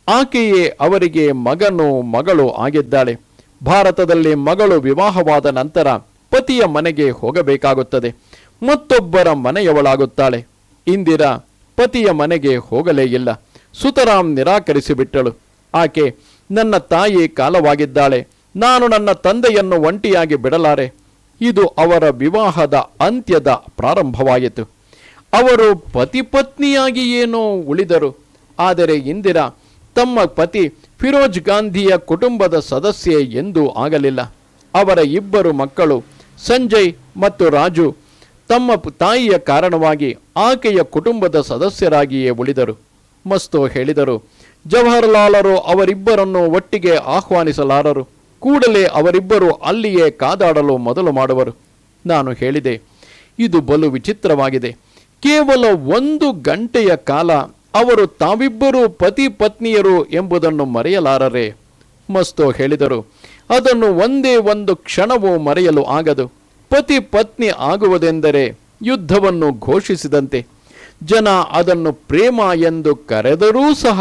ಆಕೆಯೇ ಅವರಿಗೆ ಮಗನು ಮಗಳು ಆಗಿದ್ದಾಳೆ. ಭಾರತದಲ್ಲಿ ಮಗಳು ವಿವಾಹವಾದ ನಂತರ ಪತಿಯ ಮನೆಗೆ ಹೋಗಬೇಕಾಗುತ್ತದೆ. ಮತ್ತೊಬ್ಬರ ಮನೆಯವಳಾಗುತ್ತಾಳೆ. ಇಂದಿರಾ ಪತಿಯ ಮನೆಗೆ ಹೋಗಲೇ ಇಲ್ಲ. ಸುತರಾಮ್ ನಿರಾಕರಿಸಿಬಿಟ್ಟಳು. ಆಕೆ, ನನ್ನ ತಾಯಿ ಕಾಲವಾಗಿದ್ದಾಳೆ. ನಾನು ನನ್ನ ತಂದೆಯನ್ನು ಒಂಟಿಯಾಗಿ ಬಿಡಲಾರೆ. ಇದು ಅವರ ವಿವಾಹದ ಅಂತ್ಯದ ಪ್ರಾರಂಭವಾಯಿತು. ಅವರು ಪತಿ ಪತ್ನಿಯಾಗಿ ಏನೋ ಉಳಿದರು. ಆದರೆ ಇಂದಿರಾ ತಮ್ಮ ಪತಿ ಫಿರೋಜ್ ಗಾಂಧಿಯ ಕುಟುಂಬದ ಸದಸ್ಯೆ ಎಂದೂ ಆಗಲಿಲ್ಲ. ಅವರ ಇಬ್ಬರು ಮಕ್ಕಳು, ಸಂಜಯ್ ಮತ್ತು ರಾಜು, ತಮ್ಮ ತಾಯಿಯ ಕಾರಣವಾಗಿ ಆಕೆಯ ಕುಟುಂಬದ ಸದಸ್ಯರಾಗಿಯೇ ಉಳಿದರು. ಮಸ್ತು ಹೇಳಿದರು, ಜವಾಹರ್ಲಾಲರು ಅವರಿಬ್ಬರನ್ನು ಒಟ್ಟಿಗೆ ಆಹ್ವಾನಿಸಲಾರರು. ಕೂಡಲೇ ಅವರಿಬ್ಬರು ಅಲ್ಲಿಯೇ ಕಾದಾಡಲು ಮೊದಲು ಮಾಡುವರು. ನಾನು ಹೇಳಿದೆ, ಇದು ಬಲು ವಿಚಿತ್ರವಾಗಿದೆ. ಕೇವಲ ಒಂದು ಗಂಟೆಯ ಕಾಲ ಅವರು ತಾವಿಬ್ಬರೂ ಪತಿ ಪತ್ನಿಯರು ಎಂಬುದನ್ನು ಮರೆಯಲಾರರೆ. ಮಸ್ತು ಹೇಳಿದರು, ಅದನ್ನು ಒಂದೇ ಒಂದು ಕ್ಷಣವೂ ಮರೆಯಲು ಆಗದು. ಪತಿ ಪತ್ನಿ ಆಗುವುದೆಂದರೆ ಯುದ್ಧವನ್ನು ಘೋಷಿಸಿದಂತೆ. ಜನ ಅದನ್ನು ಪ್ರೇಮ ಎಂದು ಕರೆದರೂ ಸಹ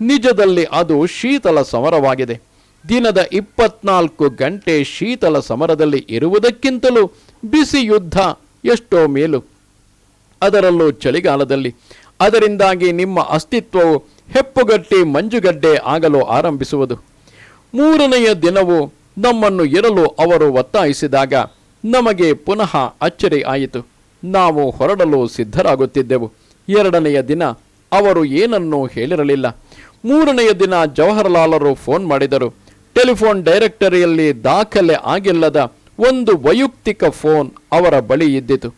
ನಿಜದಲ್ಲಿ ಅದು ಶೀತಲ ಸಮರವಾಗಿದೆ. ದಿನದ ಇಪ್ಪತ್ನಾಲ್ಕು ಗಂಟೆ ಶೀತಲ ಸಮರದಲ್ಲಿ ಇರುವುದಕ್ಕಿಂತಲೂ ಬಿಸಿ ಯುದ್ಧ ಎಷ್ಟೋ ಮೇಲು. ಅದರಲ್ಲೂ ಚಳಿಗಾಲದಲ್ಲಿ ಅದರಿಂದಾಗಿ ನಿಮ್ಮ ಅಸ್ತಿತ್ವವು ಹೆಪ್ಪುಗಟ್ಟಿ ಮಂಜುಗಡ್ಡೆ ಆಗಲು ಆರಂಭಿಸುವುದು. ಮೂರನೆಯ ದಿನವು ನಮ್ಮನ್ನು ಇರಲು ಅವರು ಒತ್ತಾಯಿಸಿದಾಗ ನಮಗೆ ಪುನಃ ಅಚ್ಚರಿ ಆಯಿತು. ನಾವು ಹೊರಡಲು ಸಿದ್ಧರಾಗುತ್ತಿದ್ದೆವು. ಎರಡನೆಯ ದಿನ ಅವರು ಏನನ್ನೂ ಹೇಳಿರಲಿಲ್ಲ. ಮೂರನೆಯ ದಿನ ಜವಾಹರ್ಲಾಲರು ಫೋನ್ ಮಾಡಿದರು. ಟೆಲಿಫೋನ್ ಡೈರೆಕ್ಟರಿಯಲ್ಲಿ ದಾಖಲೆ ಆಗಿಲ್ಲದ ಒಂದು ವೈಯಕ್ತಿಕ ಫೋನ್ ಅವರ ಬಳಿ ಇದ್ದಿತು.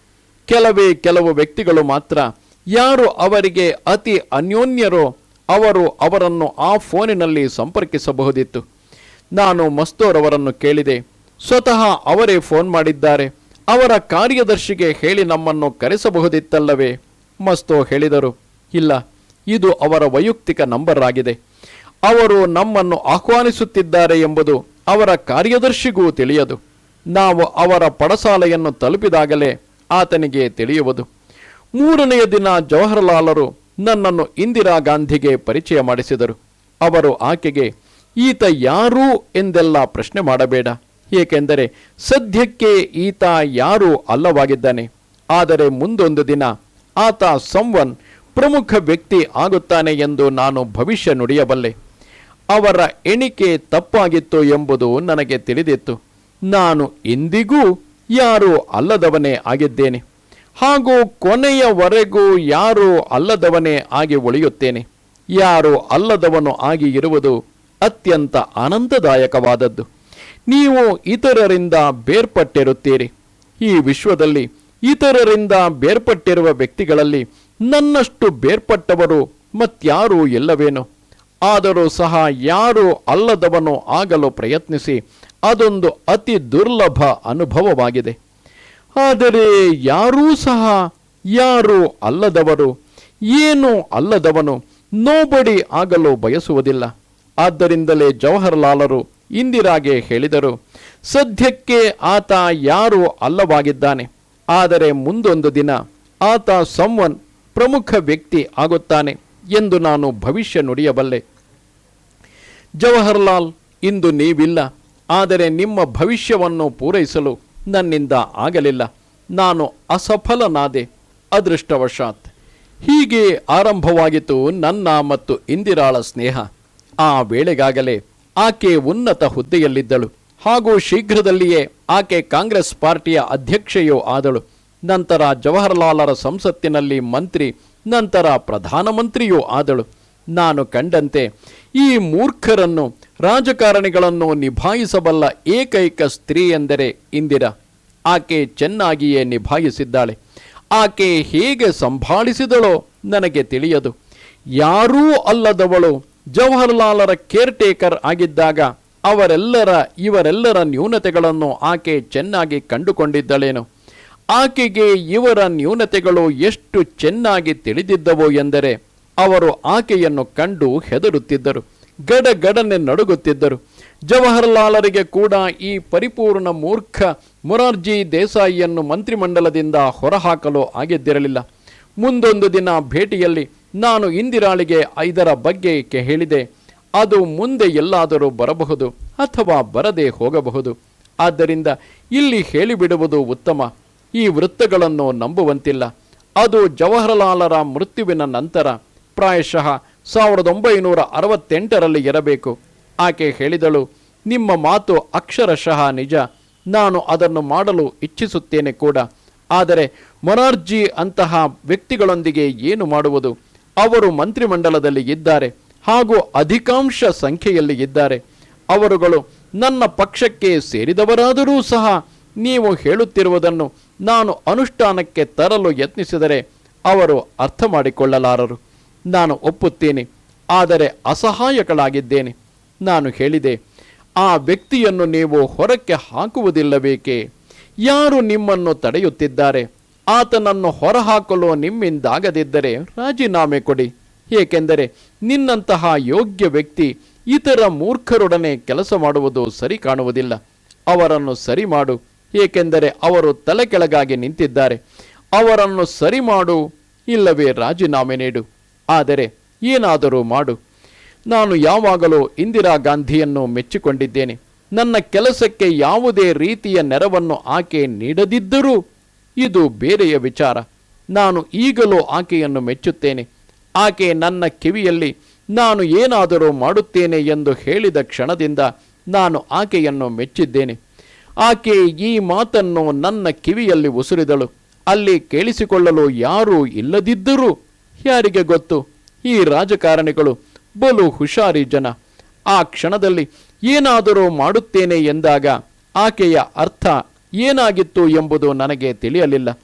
ಕೆಲವೇ ಕೆಲವು ವ್ಯಕ್ತಿಗಳು ಮಾತ್ರ ಯಾರು ಅವರಿಗೆ ಅತಿ ಅನ್ಯೋನ್ಯರೋ ಅವರು ಅವರನ್ನು ಆ ಫೋನಿನಲ್ಲಿ ಸಂಪರ್ಕಿಸಬಹುದಿತ್ತು. ನಾನು ಮಸ್ತೋರವರನ್ನು ಕೇಳಿದೆ, ಸ್ವತಃ ಅವರೇ ಫೋನ್ ಮಾಡಿದ್ದಾರೆ, ಅವರ ಕಾರ್ಯದರ್ಶಿಗೆ ಹೇಳಿ ನಮ್ಮನ್ನು ಕರೆಸಬಹುದಿತ್ತಲ್ಲವೇ? ಮಸ್ತೋ ಹೇಳಿದರು, ಇಲ್ಲ, ಇದು ಅವರ ವೈಯಕ್ತಿಕ ನಂಬರ್ ಆಗಿದೆ. ಅವರು ನಮ್ಮನ್ನು ಆಹ್ವಾನಿಸುತ್ತಿದ್ದಾರೆ ಎಂಬುದು ಅವರ ಕಾರ್ಯದರ್ಶಿಗೂ ತಿಳಿಯದು. ನಾವು ಅವರ ಪಡಸಾಲೆಯನ್ನು ತಲುಪಿದಾಗಲೇ ಆತನಿಗೆ ತಿಳಿಯುವುದು. ಮೂರನೆಯ ದಿನ ಜವಹರಲಾಲರು ನನ್ನನ್ನು ಇಂದಿರಾ ಗಾಂಧಿಗೆ ಪರಿಚಯ ಮಾಡಿಸಿದರು. ಅವರು ಆಕೆಗೆ, ಈತ ಯಾರು ಎಂದೆಲ್ಲ ಪ್ರಶ್ನೆ ಮಾಡಬೇಡ. ಏಕೆಂದರೆ ಸದ್ಯಕ್ಕೆ ಈತ ಯಾರೂ ಅಲ್ಲವಾಗಿದ್ದಾನೆ. ಆದರೆ ಮುಂದೊಂದು ದಿನ ಆತ ಸಂವನ್ ಪ್ರಮುಖ ವ್ಯಕ್ತಿ ಆಗುತ್ತಾನೆ ಎಂದು ನಾನು ಭವಿಷ್ಯ ನುಡಿಯಬಲ್ಲೆ. ಅವರ ಎಣಿಕೆ ತಪ್ಪಾಗಿತ್ತು ಎಂಬುದು ನನಗೆ ತಿಳಿದಿತ್ತು. ನಾನು ಇಂದಿಗೂ ಯಾರೂ ಅಲ್ಲದವನೇ ಆಗಿದ್ದೇನೆ. ಹಾಗೂ ಕೊನೆಯವರೆಗೂ ಯಾರೂ ಅಲ್ಲದವನೇ ಆಗಿ ಉಳಿಯುತ್ತೇನೆ. ಯಾರು ಅಲ್ಲದವನು ಆಗಿ ಇರುವುದು ಅತ್ಯಂತ ಆನಂದದಾಯಕವಾದದ್ದು. ನೀವು ಇತರರಿಂದ ಬೇರ್ಪಟ್ಟಿರುತ್ತೀರಿ. ಈ ವಿಶ್ವದಲ್ಲಿ ಇತರರಿಂದ ಬೇರ್ಪಟ್ಟಿರುವ ವ್ಯಕ್ತಿಗಳಲ್ಲಿ ನನ್ನಷ್ಟು ಬೇರ್ಪಟ್ಟವರು ಮತ್ಯಾರೂ ಇಲ್ಲವೇನು? ಆದರೂ ಸಹ ಯಾರು ಅಲ್ಲದವನು ಆಗಲು ಪ್ರಯತ್ನಿಸಿ, ಅದೊಂದು ಅತಿ ದುರ್ಲಭ ಅನುಭವವಾಗಿದೆ. ಆದರೆ ಯಾರೂ ಸಹ ಯಾರು ಅಲ್ಲದವರು, ಏನು ಅಲ್ಲದವನು ನೋಬಡಿ ಆಗಲು ಬಯಸುವುದಿಲ್ಲ. ಆದ್ದರಿಂದಲೇ ಜವಾಹರ್ಲಾಲರು ಇಂದಿರಾಗೆ ಹೇಳಿದರು, ಸದ್ಯಕ್ಕೆ ಆತ ಯಾರು ಅಲ್ಲವಾಗಿದ್ದಾನೆ. ಆದರೆ ಮುಂದೊಂದು ದಿನ ಆತ ಸಂವನ್ ಪ್ರಮುಖ ವ್ಯಕ್ತಿ ಆಗುತ್ತಾನೆ ಎಂದು ನಾನು ಭವಿಷ್ಯ ನುಡಿಯಬಲ್ಲೆ. ಜವಹರ್ಲಾಲ್, ಇಂದು ನೀವಿಲ್ಲ, ಆದರೆ ನಿಮ್ಮ ಭವಿಷ್ಯವನ್ನು ಪೂರೈಸಲು ನನ್ನಿಂದ ಆಗಲಿಲ್ಲ. ನಾನು ಅಸಫಲನಾದೆ, ಅದೃಷ್ಟವಶಾತ್. ಹೀಗೆ ಆರಂಭವಾಗಿತ್ತು ನನ್ನ ಮತ್ತು ಇಂದಿರಾಳ ಸ್ನೇಹ. ಆ ವೇಳೆಗಾಗಲೇ ಆಕೆ ಉನ್ನತ ಹುದ್ದೆಯಲ್ಲಿದ್ದಳು. ಹಾಗೂ ಶೀಘ್ರದಲ್ಲಿಯೇ ಆಕೆ ಕಾಂಗ್ರೆಸ್ ಪಾರ್ಟಿಯ ಅಧ್ಯಕ್ಷೆಯೂ ಆದಳು. ನಂತರ ಜವಾಹರ್ಲಾಲರ ಸಂಸತ್ತಿನಲ್ಲಿ ಮಂತ್ರಿ, ನಂತರ ಪ್ರಧಾನಮಂತ್ರಿಯೂ ಆದಳು. ನಾನು ಕಂಡಂತೆ ಈ ಮೂರ್ಖರನ್ನು ರಾಜಕಾರಣಿಗಳನ್ನು ನಿಭಾಯಿಸಬಲ್ಲ ಏಕೈಕ ಸ್ತ್ರೀ ಎಂದರೆ ಇಂದಿರಾ. ಆಕೆ ಚೆನ್ನಾಗಿಯೇ ನಿಭಾಯಿಸಿದ್ದಾಳೆ. ಆಕೆ ಹೇಗೆ ಸಂಭಾಳಿಸಿದಳೋ ನನಗೆ ತಿಳಿಯದು. ಯಾರೂ ಅಲ್ಲದವಳು ಜವಾಹರ್ಲಾಲರ ಕೇರ್ಟೇಕರ್ ಆಗಿದ್ದಾಗ ಅವರೆಲ್ಲರ ಇವರೆಲ್ಲರ ನ್ಯೂನತೆಗಳನ್ನು ಆಕೆ ಚೆನ್ನಾಗಿ ಕಂಡುಕೊಂಡಿದ್ದಳೇನು? ಆಕೆಗೆ ಇವರ ನ್ಯೂನತೆಗಳು ಎಷ್ಟು ಚೆನ್ನಾಗಿ ತಿಳಿದಿದ್ದವು ಎಂದರೆ ಅವರು ಆಕೆಯನ್ನು ಕಂಡು ಹೆದರುತ್ತಿದ್ದರು. ಗಡಗಡನೆ ನಡುಗುತ್ತಿದ್ದರು. ಜವಾಹರ್ಲಾಲರಿಗೆ ಕೂಡ ಈ ಪರಿಪೂರ್ಣ ಮೂರ್ಖ ಮೊರಾರ್ಜಿ ದೇಸಾಯಿಯನ್ನು ಮಂತ್ರಿಮಂಡಲದಿಂದ ಹೊರಹಾಕಲು ಆಗಿದ್ದಿರಲಿಲ್ಲ. ಮುಂದೊಂದು ದಿನ ಭೇಟಿಯಲ್ಲಿ ನಾನು ಇಂದಿರಾಳಿಗೆ ಇದರ ಬಗ್ಗೆ ಹೇಳಿದೆ ಅದು ಮುಂದೆ ಎಲ್ಲಾದರೂ ಬರಬಹುದು ಅಥವಾ ಬರದೇ ಹೋಗಬಹುದು. ಆದ್ದರಿಂದ ಇಲ್ಲಿ ಹೇಳಿಬಿಡುವುದು ಉತ್ತಮ. ಈ ವೃತ್ತಗಳನ್ನು ನಂಬುವಂತಿಲ್ಲ. ಅದು ಜವಾಹರಲಾಲರ ಮೃತ್ಯುವಿನ ನಂತರ ಪ್ರಾಯಶಃ ಸಾವಿರದ ಒಂಬೈನೂರ ಅರವತ್ತೆಂಟರಲ್ಲಿ ಇರಬೇಕು. ಆಕೆ ಹೇಳಿದಳು, ನಿಮ್ಮ ಮಾತು ಅಕ್ಷರಶಃ ನಿಜ. ನಾನು ಅದನ್ನು ಮಾಡಲು ಇಚ್ಛಿಸುತ್ತೇನೆ ಕೂಡ. ಆದರೆ ಮೊರಾರ್ಜಿ ಅಂತಹ ವ್ಯಕ್ತಿಗಳೊಂದಿಗೆ ಏನು ಮಾಡುವುದು? ಅವರು ಮಂತ್ರಿಮಂಡಲದಲ್ಲಿ ಇದ್ದಾರೆ ಹಾಗೂ ಅಧಿಕಾಂಶ ಸಂಖ್ಯೆಯಲ್ಲಿ ಇದ್ದಾರೆ. ಅವರುಗಳು ನನ್ನ ಪಕ್ಷಕ್ಕೆ ಸೇರಿದವರಾದರೂ ಸಹ ನೀವು ಹೇಳುತ್ತಿರುವುದನ್ನು ನಾನು ಅನುಷ್ಠಾನಕ್ಕೆ ತರಲು ಯತ್ನಿಸಿದರೆ ಅವರು ಅರ್ಥ ಮಾಡಿಕೊಳ್ಳಲಾರರು ನಾನು ಒಪ್ಪುತ್ತೇನೆ, ಆದರೆ ಅಸಹಾಯಕಳಾಗಿದ್ದೇನೆ. ನಾನು ಹೇಳಿದೆ, ಆ ವ್ಯಕ್ತಿಯನ್ನು ನೀವು ಹೊರಕ್ಕೆ ಹಾಕುವುದಿಲ್ಲಬೇಕೆ ಯಾರು ನಿಮ್ಮನ್ನು ತಡೆಯುತ್ತಿದ್ದಾರೆ? ಆತನನ್ನು ಹೊರಹಾಕಲು ನಿಮ್ಮಿಂದಾಗದಿದ್ದರೆ ರಾಜೀನಾಮೆ ಕೊಡಿ. ಏಕೆಂದರೆ ನಿನ್ನಂತಹ ಯೋಗ್ಯ ವ್ಯಕ್ತಿ ಇತರ ಮೂರ್ಖರೊಡನೆ ಕೆಲಸ ಮಾಡುವುದು ಸರಿ ಕಾಣುವುದಿಲ್ಲ ಅವರನ್ನು ಸರಿ ಮಾಡು. ಏಕೆಂದರೆ ಅವರು ತಲೆ ಕೆಳಗಾಗಿ ನಿಂತಿದ್ದಾರೆ. ಅವರನ್ನು ಸರಿ ಮಾಡು, ಇಲ್ಲವೇ ರಾಜೀನಾಮೆ ನೀಡು. ಆದರೆ ಏನಾದರೂ ಮಾಡು. ನಾನು ಯಾವಾಗಲೂ ಇಂದಿರಾ ಗಾಂಧಿಯನ್ನು ಮೆಚ್ಚಿಕೊಂಡಿದ್ದೇನೆ. ನನ್ನ ಕೆಲಸಕ್ಕೆ ಯಾವುದೇ ರೀತಿಯ ನೆರವನ್ನು ಆಕೆ ನೀಡದಿದ್ದರೂ ಇದು ಬೇರೆಯ ವಿಚಾರ. ನಾನು ಈಗಲೂ ಆಕೆಯನ್ನು ಮೆಚ್ಚುತ್ತೇನೆ. ಆಕೆ ನನ್ನ ಕಿವಿಯಲ್ಲಿ, ನಾನು ಏನಾದರೂ ಮಾಡುತ್ತೇನೆ ಎಂದು ಹೇಳಿದ ಕ್ಷಣದಿಂದ ನಾನು ಆಕೆಯನ್ನು ಮೆಚ್ಚಿದ್ದೇನೆ. ಆಕೆ ಈ ಮಾತನ್ನು ನನ್ನ ಕಿವಿಯಲ್ಲಿ ಉಸುರಿದಳು. ಅಲ್ಲಿ ಕೇಳಿಸಿಕೊಳ್ಳಲು ಯಾರೂ ಇಲ್ಲದಿದ್ದರೂ ಯಾರಿಗೆ ಗೊತ್ತು? ಈ ರಾಜಕಾರಣಿಗಳು ಬಲು ಹುಷಾರಿ ಜನ. ಆ ಕ್ಷಣದಲ್ಲಿ ಏನಾದರೂ ಮಾಡುತ್ತೇನೆ ಎಂದಾಗ ಆಕೆಯ ಅರ್ಥ ಏನಾಗಿತ್ತು ಎಂಬುದು ನನಗೆ ತಿಳಿಯಲಿಲ್ಲ.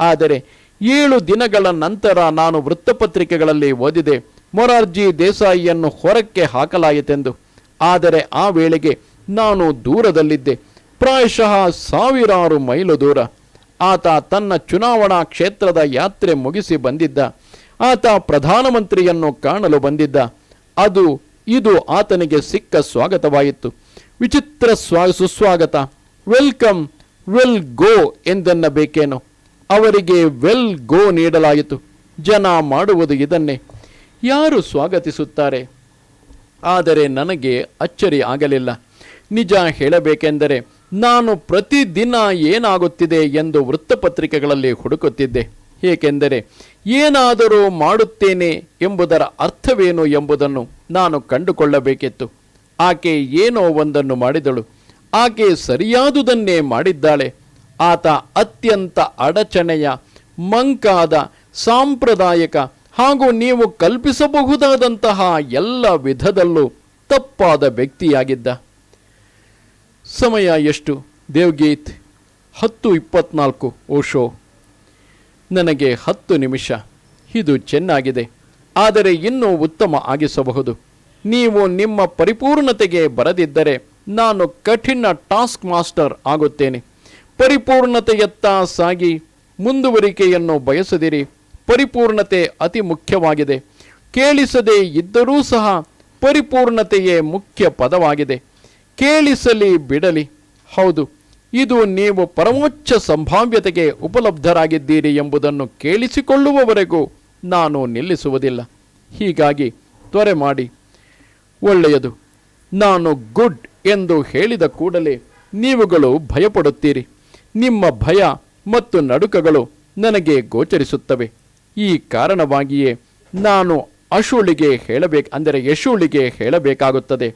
ಆದರೆ ಏಳು ದಿನಗಳ ನಂತರ ನಾನು ವೃತ್ತಪತ್ರಿಕೆಗಳಲ್ಲಿ ಓದಿದೆ. ಮೊರಾರ್ಜಿ ದೇಸಾಯಿಯನ್ನು ಹೊರಕ್ಕೆ ಹಾಕಲಾಯಿತೆಂದು. ಆದರೆ ಆ ವೇಳೆಗೆ ನಾನು ದೂರದಲ್ಲಿದ್ದೆ. ಪ್ರಾಯಶಃ ಸಾವಿರಾರು ಮೈಲು ದೂರ. ಆತ ತನ್ನ ಚುನಾವಣಾ ಕ್ಷೇತ್ರದ ಯಾತ್ರೆ ಮುಗಿಸಿ ಬಂದಿದ್ದ. ಆತ ಪ್ರಧಾನಮಂತ್ರಿಯನ್ನು ಕಾಣಲು ಬಂದಿದ್ದ. ಅದು, ಇದು ಆತನಿಗೆ ಸಿಕ್ಕ ಸ್ವಾಗತವಾಯಿತು. ವಿಚಿತ್ರ ಸ್ವಾ, ಸುಸ್ವಾಗತ. ವೆಲ್ಕಮ್, ವೆಲ್ ಗೋ ಎಂದೆನ್ನಬೇಕೇನು. ಅವರಿಗೆ ವೆಲ್ ಗೋ ನೀಡಲಾಯಿತು. ಜನ ಮಾಡುವುದು ಇದನ್ನೇ. ಯಾರು ಸ್ವಾಗತಿಸುತ್ತಾರೆ? ಆದರೆ ನನಗೆ ಅಚ್ಚರಿ ಆಗಲಿಲ್ಲ. ನಿಜ ಹೇಳಬೇಕೆಂದರೆ ನಾನು ಪ್ರತಿದಿನ ಏನಾಗುತ್ತಿದೆ ಎಂದು ವೃತ್ತಪತ್ರಿಕೆಗಳಲ್ಲಿ ಹುಡುಕುತ್ತಿದ್ದೆ. ಏಕೆಂದರೆ ಏನಾದರೂ ಮಾಡುತ್ತೇನೆ ಎಂಬುದರ ಅರ್ಥವೇನು ಎಂಬುದನ್ನು ನಾನು ಕಂಡುಕೊಳ್ಳಬೇಕಿತ್ತು. ಆಕೆ ಏನೋ ಒಂದನ್ನು ಮಾಡಿದಳು. ಆಕೆ ಸರಿಯಾದುದನ್ನೇ ಮಾಡಿದ್ದಾಳೆ. ಆತ ಅತ್ಯಂತ ಅಡಚಣೆಯ, ಮಂಕಾದ, ಸಾಂಪ್ರದಾಯಿಕ ಹಾಗೂ ನೀವು ಕಲ್ಪಿಸಬಹುದಾದಂತಹ ಎಲ್ಲ ವಿಧದಲ್ಲೂ ತಪ್ಪಾದ ವ್ಯಕ್ತಿಯಾಗಿದ್ದ. ಸಮಯ ಎಷ್ಟು? ದೇವ್ಗೀತ್ ಹತ್ತು ಇಪ್ಪತ್ನಾಲ್ಕು ಓಶೋ ನನಗೆ ಹತ್ತು ನಿಮಿಷ. ಇದು ಚೆನ್ನಾಗಿದೆ. ಆದರೆ ಇನ್ನೂ ಉತ್ತಮ ಆಗಿಸಬಹುದು. ನೀವು ನಿಮ್ಮ ಪರಿಪೂರ್ಣತೆಗೆ ಬರದಿದ್ದರೆ ನಾನು ಕಠಿಣ ಟಾಸ್ಕ್ ಮಾಸ್ಟರ್ ಆಗುತ್ತೇನೆ. ಪರಿಪೂರ್ಣತೆಯತ್ತ ಸಾಗಿ ಮುಂದುವರಿಕೆಯನ್ನು ಬಯಸದಿರಿ. ಪರಿಪೂರ್ಣತೆ ಅತಿ ಮುಖ್ಯವಾಗಿದೆ. ಕೇಳಿಸದೇ ಇದ್ದರೂ ಸಹ ಪರಿಪೂರ್ಣತೆಯೇ ಮುಖ್ಯ ಪದವಾಗಿದೆ. ಕೇಳಿಸಲಿ ಬಿಡಲಿ. ಹೌದು. ಇದು ನೀವು ಪರಮೋಚ್ಚ ಸಂಭಾವ್ಯತೆಗೆ ಉಪಲಬ್ಧರಾಗಿದ್ದೀರಿ ಎಂಬುದನ್ನು ಕೇಳಿಸಿಕೊಳ್ಳುವವರೆಗೂ ನಾನು ನಿಲ್ಲಿಸುವುದಿಲ್ಲ. ಹೀಗಾಗಿ ತ್ವರೆ ಮಾಡಿ. ಒಳ್ಳೆಯದು. ನಾನು ಗುಡ್ ಎಂದು ಹೇಳಿದ ಕೂಡಲೇ ನೀವುಗಳು ಭಯಪಡುತ್ತೀರಿ. ನಿಮ್ಮ ಭಯ ಮತ್ತು ನಡುಕಗಳು ನನಗೆ ಗೋಚರಿಸುತ್ತವೆ. ಈ ಕಾರಣವಾಗಿಯೇ ನಾನು ಅಶೂಳಿಗೆ ಹೇಳಬೇಕು, ಅಂದರೆ ಯಶುಳಿಗೆ ಹೇಳಬೇಕಾಗುತ್ತದೆ.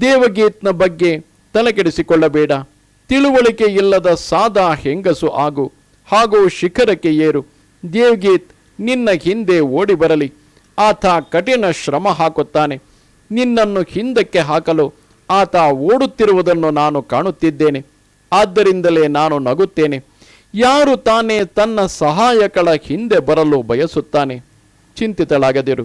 ದೇವಗೀತ್ನ ಬಗ್ಗೆ ತಲೆಕೆಡಿಸಿಕೊಳ್ಳಬೇಡ. ತಿಳುವಳಿಕೆ ಇಲ್ಲದ ಸಾದಾ ಹೆಂಗಸು ಆಗು, ಹಾಗೂ ಶಿಖರಕ್ಕೆ ಏರು, ದೇವ್ಗೀತ್, ನಿನ್ನ ಹಿಂದೆ ಓಡಿ ಬರಲಿ. ಆತ ಕಠಿಣ ಶ್ರಮ ಹಾಕುತ್ತಾನೆ. ನಿನ್ನನ್ನು ಹಿಂದಕ್ಕೆ ಹಾಕಲು ಆತ ಓಡುತ್ತಿರುವುದನ್ನು ನಾನು ಕಾಣುತ್ತಿದ್ದೇನೆ. ಆದ್ದರಿಂದಲೇ ನಾನು ನಗುತ್ತೇನೆ. ಯಾರು ತಾನೇ ತನ್ನ ಸಹಾಯಕಳ ಹಿಂದೆ ಬರಲು ಬಯಸುತ್ತಾನೆ? ಚಿಂತಿತಳಾಗದಿರು.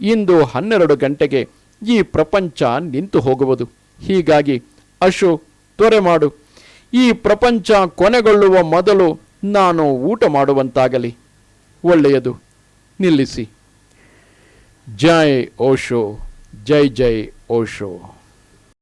ಇಂದು ಹನ್ನೆರಡು ಗಂಟೆಗೆ ಈ ಪ್ರಪಂಚ ನಿಂತು ಹೋಗುವುದು. ಹೀಗಾಗಿ ಅಶು, ತ್ವರೆ ಮಾಡು. ಈ ಪ್ರಪಂಚ ಕೊನೆಗೊಳ್ಳುವ ಮೊದಲು ನಾನು ಊಟ ಮಾಡುವಂತಾಗಲಿ. ಒಳ್ಳೆಯದು. ನಿಲ್ಲಿಸಿ. ಜೈ ಓಶೋ. ಜೈ ಜೈ ಓಶೋ.